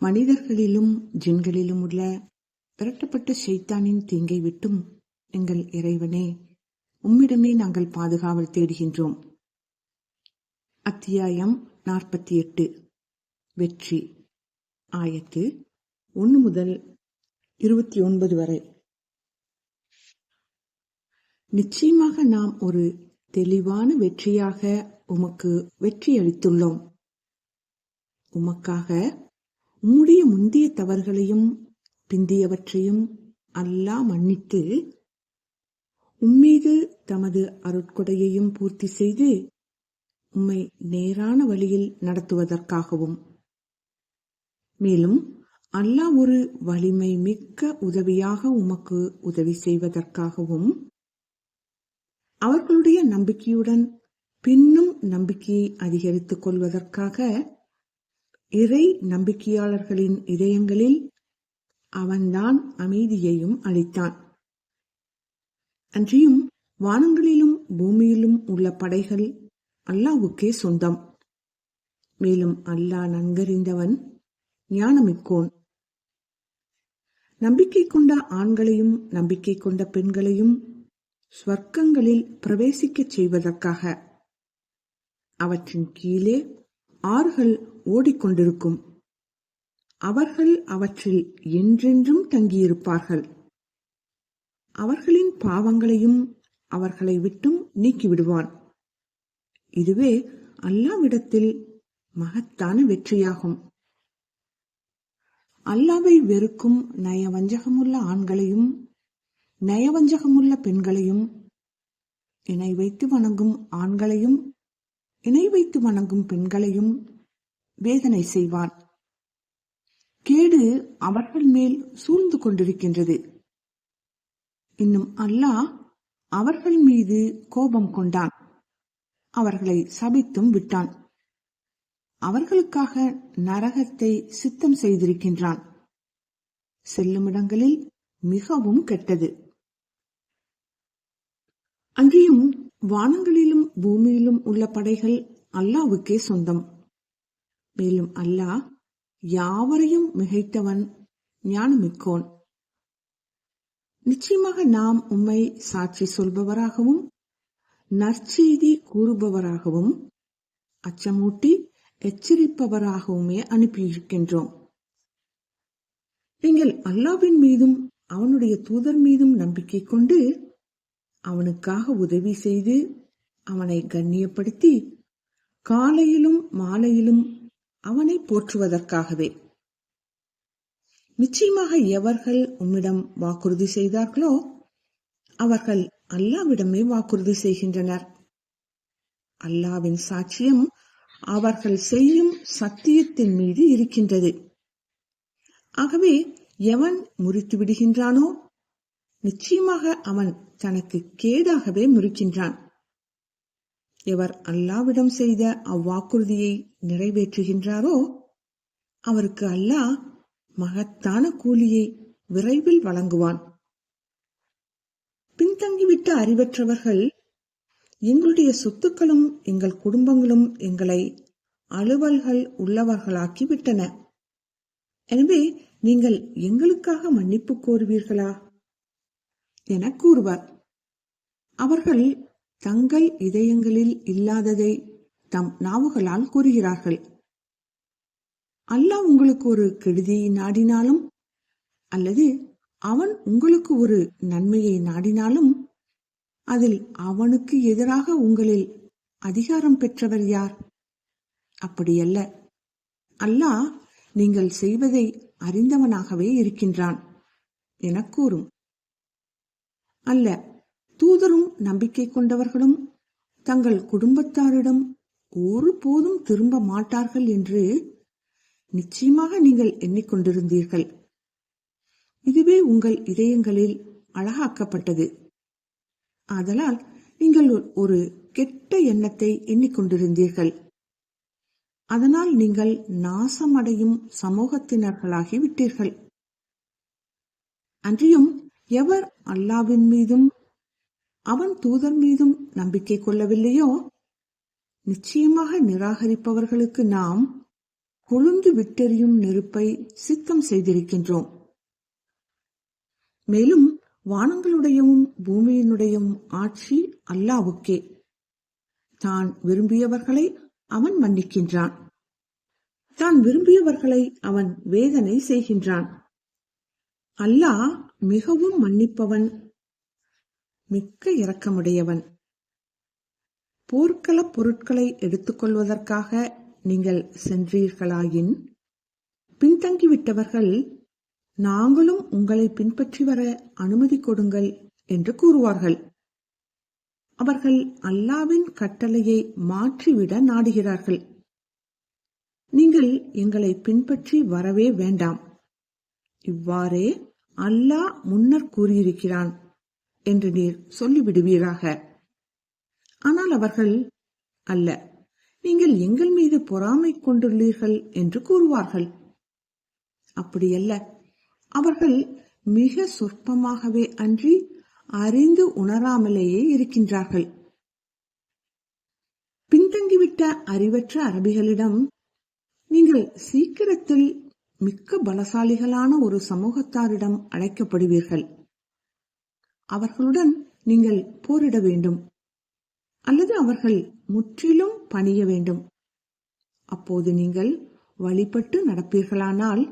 மனிதர்களிலும் ஜின்களிலும் உள்ள விரட்டப்பட்ட ஷைத்தானின் தீங்கை விட்டும் எங்கள் இறைவனே உம்மிடமே நாங்கள் பாதுகாவல் தேடுகின்றோம். அத்தியாயம் நாற்பத்தி எட்டு வெற்றி. ஆயத்து ஒன்று முதல் இருபத்தி ஒன்பது வரை. நிச்சயமாக நாம் ஒரு தெளிவான வெற்றியாக உமக்கு வெற்றியளித்துள்ளோம். உமக்காக உம்முடைய முந்திய தவறுகளையும் பிந்தியவற்றையும் அல்லாஹ் மன்னித்து உம்மீது தமது அருட்கொடையையும் பூர்த்தி செய்து உம்மை நேரான வழியில் நடத்துவதற்காகவும். மேலும் அல்லாஹ் ஒரு வலிமை மிக்க உதவியாக உமக்கு உதவி செய்வதற்காகவும் அவர்களுடைய நம்பிக்கையுடன் பின்னும் நம்பிக்கையை அதிகரித்துக் கொள்வதற்காக இறை நம்பிக்கையாளர்களின் இதயங்களில் அவன்தான் அமைதியையும் அளித்தான். அன்றியும் வானங்களிலும் பூமியிலும் உள்ள படைகள் அல்லாவுக்கே சொந்தம். மேலும் அல்லாஹ் நன்கறிந்தவன் ஞானமிக்கோன். நம்பிக்கை கொண்ட ஆண்களையும் நம்பிக்கை கொண்ட பெண்களையும் ஸ்வர்க்கங்களில் பிரவேசிக்கச் செய்வதற்காக அவற்றின் கீழே ஆறுகள் ஓடிக்கொண்டிருக்கும். அவர்கள் அவற்றில் என்றென்றும் தங்கியிருப்பார்கள். அவர்களின் பாவங்களையும் அவர்களை விட்டும் நீக்கிவிடுவான். இதுவே அல்லாவிடத்தில் மகத்தான வெற்றியாகும். அல்லாவை வெறுக்கும் நயவஞ்சகமுள்ள ஆண்களையும் நயவஞ்சகமுள்ள பெண்களையும் இணை வைத்து வணங்கும் ஆண்களையும் இணை வைத்து வணங்கும் பெண்களையும் வேதனை செய்வான். கேடு அவர்கள் மேல் சூழ்ந்து கொண்டிருக்கின்றது. இன்னும் அல்லாஹ் அவர்கள் மீது கோபம் கொண்டான். அவர்களை சபித்தும் விட்டான். அவர்களுக்காக நரகத்தை சித்தம் செய்திருக்கின்றான். செல்லுமிடங்களில் மிகவும் கெட்டது. அங்கேயும் வானங்களிலும் பூமியிலும் உள்ள படைகள் அல்லாவுக்கே சொந்தம். மேலும் அல்லாஹ் யாவரையும் மிகைத்தவன் ஞானமிக்கோன். நிச்சயமாக நாம் உம்மை சாட்சி சொல்பவராகவும் நற்செய்தி கூறுபவராகவும் அச்சமூட்டி எச்சரிப்பவராகவுமே அனுப்பியிருக்கின்றோம். நீங்கள் அல்லாவின் மீதும் அவனுடைய தூதர் மீதும் நம்பிக்கை கொண்டு அவனுக்காக உதவி செய்து அவனை கண்ணியப்படுத்தி காலையிலும் மாலையிலும் அவனை போற்றுவதற்காகவே. நிச்சயமாக எவர்கள் உம்மிடம் வாக்குறுதி செய்தார்களோ அவர்கள் அல்லாவிடமே வாக்குறுதி செய்கின்றனர். அல்லாவின் சாட்சியம் அவர்கள் செய்யும் சத்தியத்தின் மீது இருக்கின்றது. ஆகவே எவன் முறித்து விடுகின்றானோ நிச்சயமாக அவன் தனக்கு கேடாகவே முறிக்கின்றான். எவர் அல்லாவிடம் செய்த அவ்வாக்குறுதியை நிறைவேற்றுகின்றாரோ அவருக்கு அல்லாஹ் மகத்தான கூலியை விரைவில் வழங்குவான். பின்தங்கிவிட்ட அறிவற்றவர்கள் எங்களுடைய சொத்துக்களும் எங்கள் குடும்பங்களும் எங்களை அலுவல்கள் உள்ளவர்களாக்கிவிட்டன. எனவே நீங்கள் எங்களுக்காக மன்னிப்பு கோருவீர்களா? என கூறுவார். அவர்கள் தங்கள் இதயங்களில் இல்லாததை தம் நாவுகளால் கூறுகிறார்கள். அல்லாஹ் உங்களுக்கு ஒரு கெடுதியை நாடினாலும் அல்லது அவன் உங்களுக்கு ஒரு நன்மையை நாடினாலும் அதில் அவனுக்கு எதிராக உங்களில் அதிகாரம் பெற்றவர் யார்? அப்படியல்ல. அல்லாஹ் நீங்கள் செய்வதை அறிந்தவனாகவே இருக்கின்றான் என கூறும். அல்ல தூதரும் நம்பிக்கை கொண்டவர்களும் தங்கள் குடும்பத்தாரிடம் ஒருபோதும் திரும்ப மாட்டார்கள் என்று நிச்சயமாக நீங்கள் எண்ணிக்கொண்டிருந்தீர்கள். இதுவே உங்கள் இதயங்களில் அழகாக்கப்பட்டது. ஆதலால் நீங்கள் ஒரு கெட்ட எண்ணத்தை எண்ணிக்கொண்டிருந்தீர்கள். அதனால் நீங்கள் நாசமடையும் சமூகத்தினர்களாகி விட்டீர்கள் அன்றியும் எவர் அல்லாவின் மீதும் அவன் தூதர் மீதும் நம்பிக்கை கொள்ளவில்லையோ? நிச்சயமாக நிராகரிப்பவர்களுக்கு நாம் கொழுந்து விட்டெறியும் நெருப்பை சித்தம் செய்திருக்கின்றோம். மேலும் வானங்களுடையவும் பூமியினுடையும் ஆட்சி அல்லாவுக்கே தான் விரும்பியவர்களை அவன் மன்னிக்கின்றான். தான் விரும்பியவர்களை அவன் வேதனை செய்கின்றான். அல்லாஹ் மிகவும் மன்னிப்பவன் மிக்க இரக்கமுடையவன். போர்க்களப் பொருட்களை எடுத்துக்கொள்வதற்காக நீங்கள் சென்றீர்களாயின் பின்தங்கிவிட்டவர்கள் நாங்களும் உங்களை பின்பற்றி வர அனுமதி கொடுங்கள் என்று கூறுவார்கள். அவர்கள் அல்லாவின் கட்டளையை மாற்றிவிட நாடுகிறார்கள். நீங்கள் எங்களை பின்பற்றி வரவே வேண்டாம். இவ்வாறே அல்லாஹ் முன்னர் கூறியிருக்கிறான். என்று நீர் சொல்லிவிடுவீராக. ஆனால் அவர்கள் அல்ல நீங்கள் எங்கள் மீது பொறாமை கொண்டுள்ளீர்கள் என்று கூறுவார்கள். அப்படியல்ல அவர்கள் மிக சொற்பமாகவே அன்றி அறிந்து உணராமலேயே இருக்கின்றார்கள். பின்தங்கிவிட்ட அறிவற்ற அரபிகளிடம் நீங்கள் சீக்கிரத்தில் மிக்க பலசாலிகளான ஒரு சமூகத்தாரிடம் அழைக்கப்படுவீர்கள். அவர்களுடன் நீங்கள் போரிட வேண்டும். அல்லது அவர்கள் முற்றிலும் பணிய வேண்டும். அப்போது நீங்கள் வழிபட்டு நடப்பீர்களானால்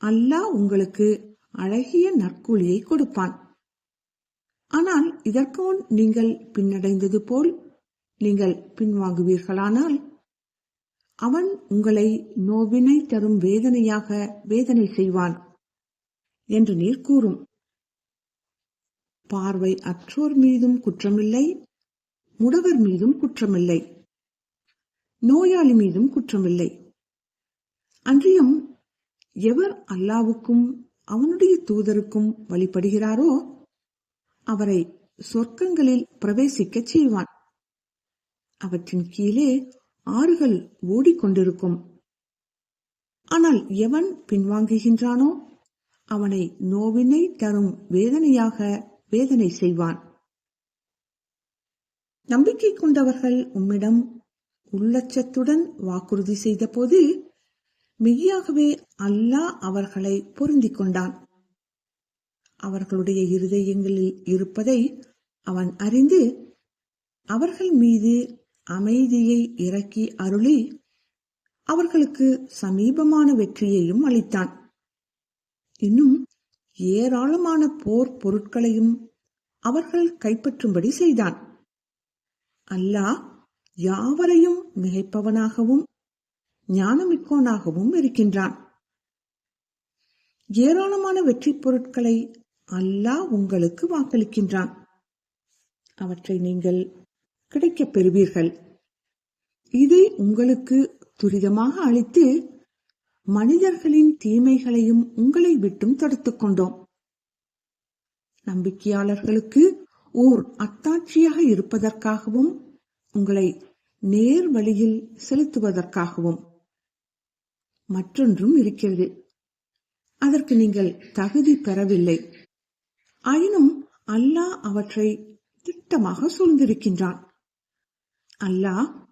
அல்லாஹ் உங்களுக்கு அழகிய நற்கூலியை கொடுப்பான். ஆனால் இதற்கு முன் நீங்கள் பின்னடைந்தது போல் நீங்கள் பின்வாங்குவீர்களானால் அவன் உங்களை நோவினை தரும் வேதனையாக வேதனை செய்வான் என்று நீர் கூறும். பார்வை அற்றோர் மீதும் குற்றமில்லை முடவர் மீதும் குற்றமில்லை நோயாளி மீதும் குற்றமில்லை. அன்றியும் எவர் அல்லாவுக்கும் அவனுடைய தூதருக்கும் வழிபடுகிறாரோ அவரை சொர்க்கங்களில் பிரவேசிக்கச் செய்வான். அவற்றின் கீழே ஆறுகள் ஓடிக்கொண்டிருக்கும். ஆனால் எவன் பின்வாங்குகின்றானோ அவனை நோவினை தரும் வேதனையாக வேதனை செய்வான். நம்பிக்கை கொண்டவர்கள் உம்மிடம் உள்ளச்சத்துடன் வாக்குறுதி செய்த போது மெய்யாகவே அல்லாஹ் அவர்களை பொருந்திக் கொண்டான். அவர்களுடைய இருதயங்களில் இருப்பதை அவன் அறிந்து அவர்கள் மீது அமைதியை இறக்கி அருளி அவர்களுக்கு சமீபமான வெற்றியையும் அளித்தான். இன்னும் ஏராளமான போர் பொருட்களையும் அவர்கள் கைப்பற்றும்படி செய்தான். அல்லாஹ் யாவரையும் மிகைப்பவனாகவும் ஞானமிக்கோனாகவும் இருக்கின்றான். ஏராளமான வெற்றி பொருட்களை அல்லாஹ் உங்களுக்கு வாக்களிக்கின்றான். அவற்றை நீங்கள் கிடைக்கப் பெறுவீர்கள். இதை உங்களுக்கு துரிதமாக அளித்து மனிதர்களின் தீமைகளையும் உங்களை விட்டும் தடுத்துக் கொண்டோம். நம்பிக்கையாளர்களுக்கு ஓர் அத்தாட்சியாக இருப்பதற்காகவும் உங்களை நேர் வழியில் செலுத்துவதற்காகவும். மற்றொன்றும் இருக்கிறது. அதற்கு நீங்கள் தகுதி பெறவில்லை. ஆயினும் அல்லாஹ் அவற்றை திட்டமாக சூழ்ந்திருக்கின்றான். அல்லாஹ்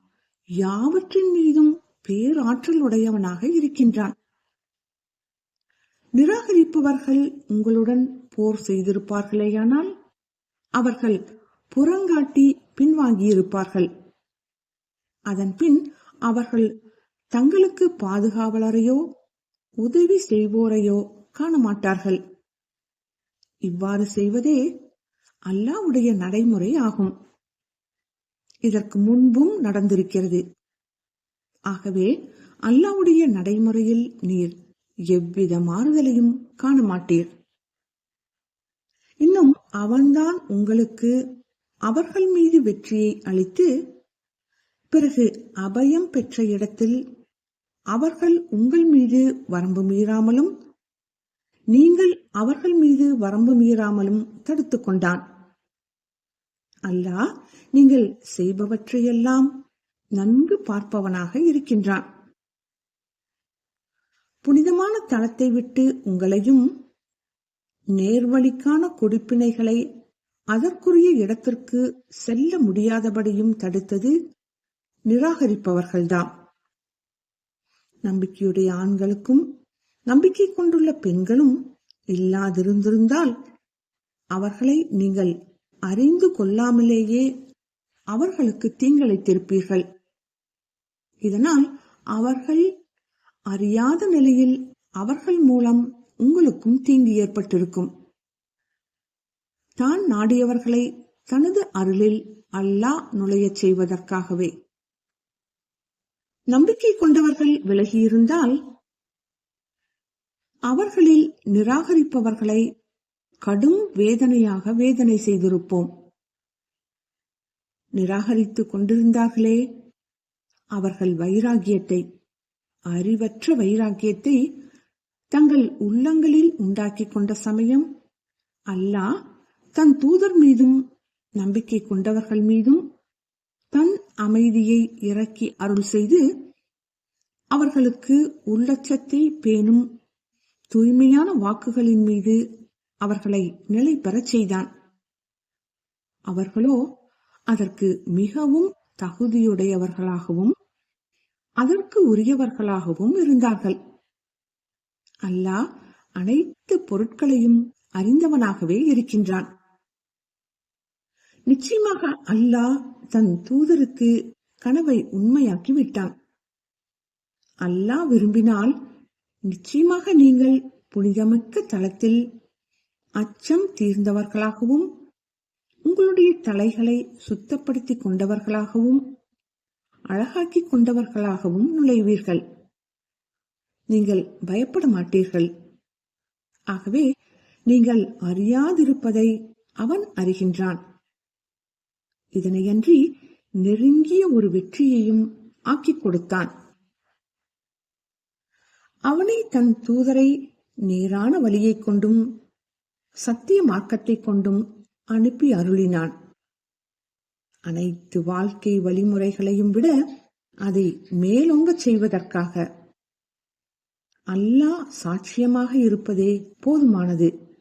யாவற்றின் மீதும் பேராற்றல் உடையவனாக இருக்கின்றான். நிராகரிப்பவர்கள் உங்களுடன் போர் செய்திருப்பார்களேயானால் அவர்கள் புறங்காட்டி பின்வாங்கியிருப்பார்கள். அதன் பின் அவர்கள் தங்களுக்கு பாதுகாவலரையோ உதவி செய்வோரையோ காண மாட்டார்கள் இவ்வாறு செய்வதே அல்லாவுடைய நடைமுறை ஆகும். இதற்கு முன்பும் நடந்திருக்கிறது. ஆகவே அல்லாவுடைய நடைமுறையில் நீர் எவ்வித மாறுதலையும் காண மாட்டீர் இன்னும் அவன்தான் உங்களுக்கு அவர்கள் மீது வெற்றியை அளித்து பிறகு அபயம் பெற்ற இடத்தில் அவர்கள் உங்கள் மீது வரம்பு மீறாமலும் நீங்கள் அவர்கள் மீது வரம்பு மீறாமலும் தடுத்துக் கொண்டான் அல்லாஹ் நீங்கள் செய்பவற்றையெல்லாம் நன்கு பார்ப்பவனாக இருக்கின்றான். புனிதமான தளத்தை விட்டு உங்களையும் நேர்வழிக்கான கொடுப்பினைகளை அதற்குரிய இடத்திற்கு செல்ல முடியாதபடியும் தடுத்தது நிராகரிப்பவர்கள்தான் நம்பிக்கையுடைய ஆண்களுக்கும் நம்பிக்கை கொண்டுள்ள பெண்களும் இல்லாதிருந்திருந்தால் அவர்களை நீங்கள் அறிந்து கொள்ளாமலேயே அவர்களுக்கு தீங்கிழைத்திருப்பீர்கள் இதனால் அவர்கள் அறியாத நிலையில் அவர்கள் மூலம் உங்களுக்கும் தீங்கு ஏற்பட்டிருக்கும். தான் நாடியவர்களை தனது அருளில் அல்லாஹ் நுழையச் செய்வதற்காகவே. நம்பிக்கை கொண்டவர்கள் விலகியிருந்தால் அவர்களில் நிராகரிப்பவர்களை கடும் வேதனையாக வேதனை செய்திருப்போம். நிராகரித்துக் கொண்டிருந்தார்களே அவர்கள் வைராகியத்தை அறிவற்ற வைராகியத்தை தங்கள் உள்ளங்களில் உண்டாக்கிக் கொண்ட சமயம் அல்லாஹ் தன் தூதர் மீதும் நம்பிக்கை கொண்டவர்கள் மீதும் தன் அமைதியை இறக்கி அருள் செய்து அவர்களுக்கு உள்ளச்சத்தை பேணும் தூய்மையான வாக்குகளின் மீது அவர்களை நிலை பெறச் செய்தான். அவர்களோ அதற்கு மிகவும் தகுதியுடையவர்களாகவும் அதற்கு உரியவர்களாகவும் இருந்தார்கள். அல்லாஹ் அனைத்து பொருட்களையும் அறிந்தவனாகவே இருக்கின்றான். நிச்சயமாக அல்லாஹ் தன் தூதருக்கு கனவை உண்மையாக்கி விட்டான். அல்லாஹ் விரும்பினால் நிச்சயமாக நீங்கள் புனிதமிக்க தளத்தில் அச்சம் தீர்ந்தவர்களாகவும் உங்களுடைய தலைகளை சுத்தப்படுத்திக் கொண்டவர்களாகவும் அழகாக்கி கொண்டவர்களாகவும் நுழைவீர்கள். நீங்கள் பயப்பட மாட்டீர்கள் ஆகவே நீங்கள் அறியாதிருப்பதை அவன் அறிகின்றான். இதனையன்றி நெருங்கிய ஒரு வெற்றியையும் ஆக்கிக் கொடுத்தான். அவனை தன் தூதரை நேரான வழியைக் கொண்டும் சத்திய மார்க்கத்தைக் கொண்டும் அனுப்பி அருளினான். அனைத்து வாழ்க்கை வழிமுறைகளையும் விட அதை மேலோங்க செய்வதற்காக. அல்லாஹ் சாட்சியமாக இருப்பதே போதுமானது.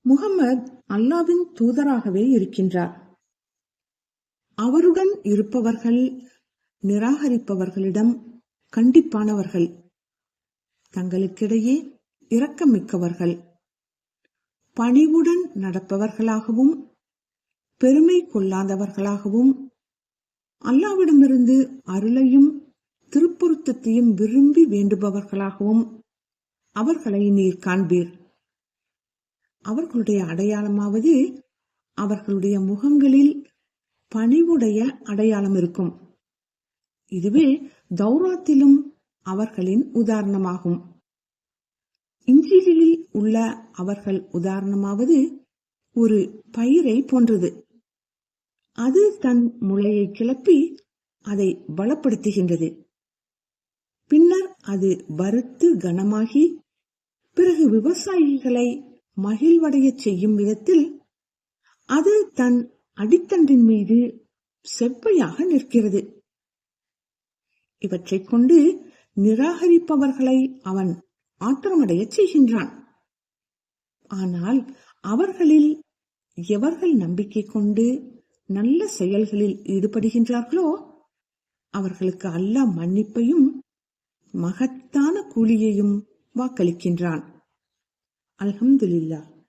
முகமது அல்லாவின் தூதராகவே இருக்கின்றார். அவருடன் இருப்பவர்கள் நிராகரிப்பவர்களிடம் கண்டிப்பானவர்கள். தங்களுக்கிடையே இரக்கமிக்கவர்கள். பணிவுடன் நடப்பவர்களாகவும் பெருமை கொள்ளாதவர்களாகவும் அல்லாவிடமிருந்து அருளையும் திருப்பொருத்தத்தையும் விரும்பி வேண்டுபவர்களாகவும் அவர்களை நீர் காண்பீர். அவர்களுடைய அடையாளமாவது அவர்களுடைய முகங்களில் பணிவுடைய அடையாளம் இருக்கும். இதுவே தௌராத்திலும் அவர்களின் உதாரணமாகும். இஞ்சிலில் உள்ள அவர்கள் உதாரணமாவது ஒரு பயிரை போன்றது. அது தன் முளையை கிளப்பி அதை பலப்படுத்துகின்றது பின்னர் அது வறுத்து கனமாகி பிறகு விவசாயிகளை மகிழ்வடையச் செய்யும் விதத்தில் அது தன் அடித்தண்டின் மீது செவ்வையாக நிற்கிறது. இவற்றைக் கொண்டு நிராகரிப்பவர்களை அவன் ஆத்திரமடையச் செய்கின்றான். ஆனால் அவர்களில் எவர்கள் நம்பிக்கை கொண்டு நல்ல செயல்களில் ஈடுபடுகின்றார்களோ? அவர்களுக்கு அல்லாஹ் மன்னிப்பையும் மகத்தான கூலியையும் வாக்களிக்கின்றான். அல்ஹம்துலில்லாஹ்.